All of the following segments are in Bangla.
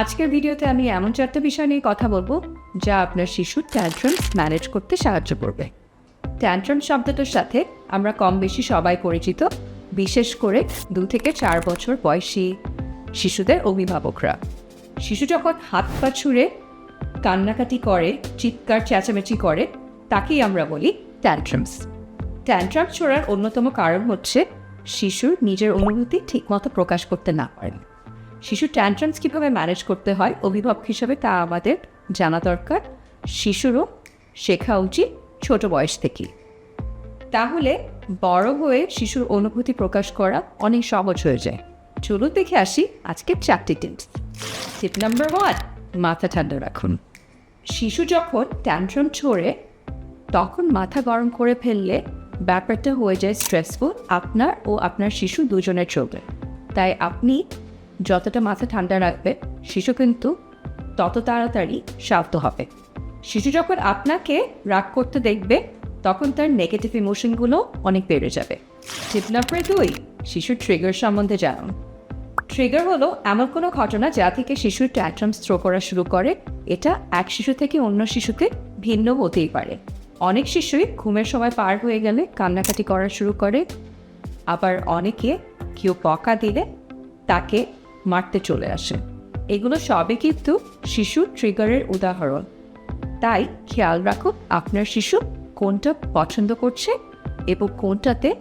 আজকের ভিডিওতে আমি এমন চারটে বিষয় নিয়ে কথা বলব যা আপনার শিশুর ট্যান্ট্রাম ম্যানেজ করতে সাহায্য করবে। ট্যান্ট্রাম শব্দটার সাথে আমরা কম বেশি সবাই পরিচিত, বিশেষ করে দু থেকে চার বছর বয়সী শিশুদের অভিভাবকরা। শিশু যখন হাত পা ছুঁড়ে, কান্নাকাটি করে, চিৎকার, চেঁচামেচি করে, তাকেই আমরা বলি ট্যান্ট্রামস ট্যান্ট্রাম ছোড়ার অন্যতম কারণ হচ্ছে শিশুর নিজের অনুভূতি ঠিকমতো প্রকাশ করতে না পারেন। শিশুর ট্যান্ট্রামস কীভাবে ম্যানেজ করতে হয়, অভিভাবক হিসেবে তা আমাদের জানা দরকার। শিশুরও শেখা উচিত ছোট বয়স থেকেই। তাহলে বড় হয়ে শিশুর অনুভূতি প্রকাশ করা অনেক সহজ হয়ে যায়। চলুন দেখে আসি আজকের চারটি টিপস টিপ নাম্বার ওয়ান মাথা ঠান্ডা রাখুন। শিশু যখন ট্যান্ট্রাম ছোড়ে, তখন মাথা গরম করে ফেললে ব্যাপারটা হয়ে যায় স্ট্রেসফুল আপনার ও আপনার শিশু দুজনের চলবে তাই আপনি যতটা মাথা ঠান্ডা রাখবে, শিশু কিন্তু তত তাড়াতাড়ি শান্ত হবে। শিশু যখন আপনাকে রাগ করতে দেখবে, তখন তার নেগেটিভ ইমোশনগুলো অনেক বেড়ে যাবে। টিপ নাম্বার দুই, শিশুর ট্রিগার সম্বন্ধে জানুন। ট্রিগার হলো এমন কোনো ঘটনা যা থেকে শিশুর ট্যাট্রামস থ্রো করা শুরু করে। এটা এক শিশু থেকে অন্য শিশুতে ভিন্ন হতেই পারে। অনেক শিশুই ঘুমের সময় পার হয়ে গেলে কান্নাকাটি করা শুরু করে। আবার অনেকে কেউ বকা দিলে তাকে মারতে চলে আসে। এগুলো সবই কিন্তু শিশুর ট্রিগারের উদাহরণ। তাই খেয়াল রাখুন আপনার শিশু কোনটা পছন্দ করছে এবং কোনটাতে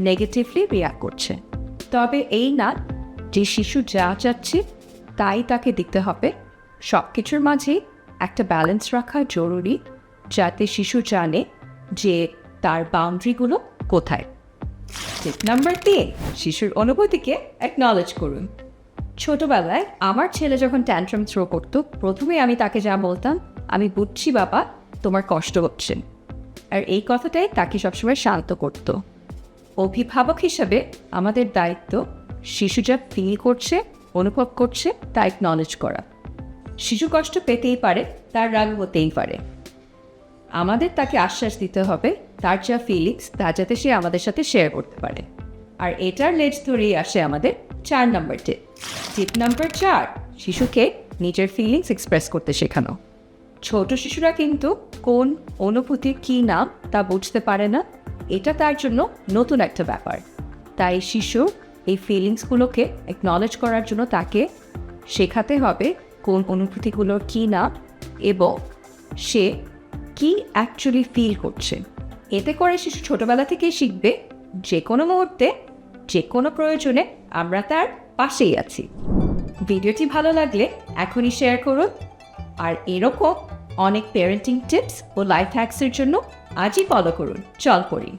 নেগেটিভলি রিয়াক্ট করছে। তবে এই না, যে শিশু যা চাচ্ছে তাই তাকে দিতে হবে। সব কিছুর মাঝেই একটা ব্যালেন্স রাখা জরুরি যাতে শিশু জানে যে তার বাউন্ডারিগুলো কোথায়। টিপ নাম্বার তিন শিশুর অনুভূতিকে অ্যাকনলেজ করুন। ছোটবেলায় আমার ছেলে যখন ট্যান্ট্রাম থ্রো করতো, প্রথমে আমি তাকে যা বলতাম, আমি বুঝছি বাবা, তোমার কষ্ট হচ্ছে। আর এই কথাটাই তাকে সবসময় শান্ত করতো। অভিভাবক হিসাবে আমাদের দায়িত্ব শিশু যা ফিল করছে, অনুভব করছে তা একনলেজ করা। শিশু কষ্ট পেতেই পারে, তার রাগ হতেই পারে। আমাদের তাকে আশ্বাস দিতে হবে, তার যা ফিলিংস তা যাতে সে আমাদের সাথে শেয়ার করতে পারে। আর এটার লেজ ধরেই আসে আমাদের চার নাম্বার টিপ টিপ নাম্বার চার, শিশুকে নিজের ফিলিংস এক্সপ্রেস করতে শেখানো। ছোট শিশুরা কিন্তু কোন অনুভূতির কী নাম তা বুঝতে পারে না, এটা তার জন্য নতুন একটা ব্যাপার। তাই শিশু এই ফিলিংসগুলোকে একনলেজ করার জন্য তাকে শেখাতে হবে কোন অনুভূতিগুলোর কী নাম এবং সে কি অ্যাকচুয়ালি ফিল করছে। এতে করে শিশু ছোটবেলা থেকেই শিখবে যে কোনো মুহূর্তে যে কোনো প্রয়োজনে আমরা তার পাশেই আছি। ভিডিওটি ভালো লাগলে এখনই শেয়ার করুন। আর এরকম অনেক প্যারেন্টিং টিপস ও লাইফ হ্যাক্সের জন্য আজই ফলো করুন। চল করি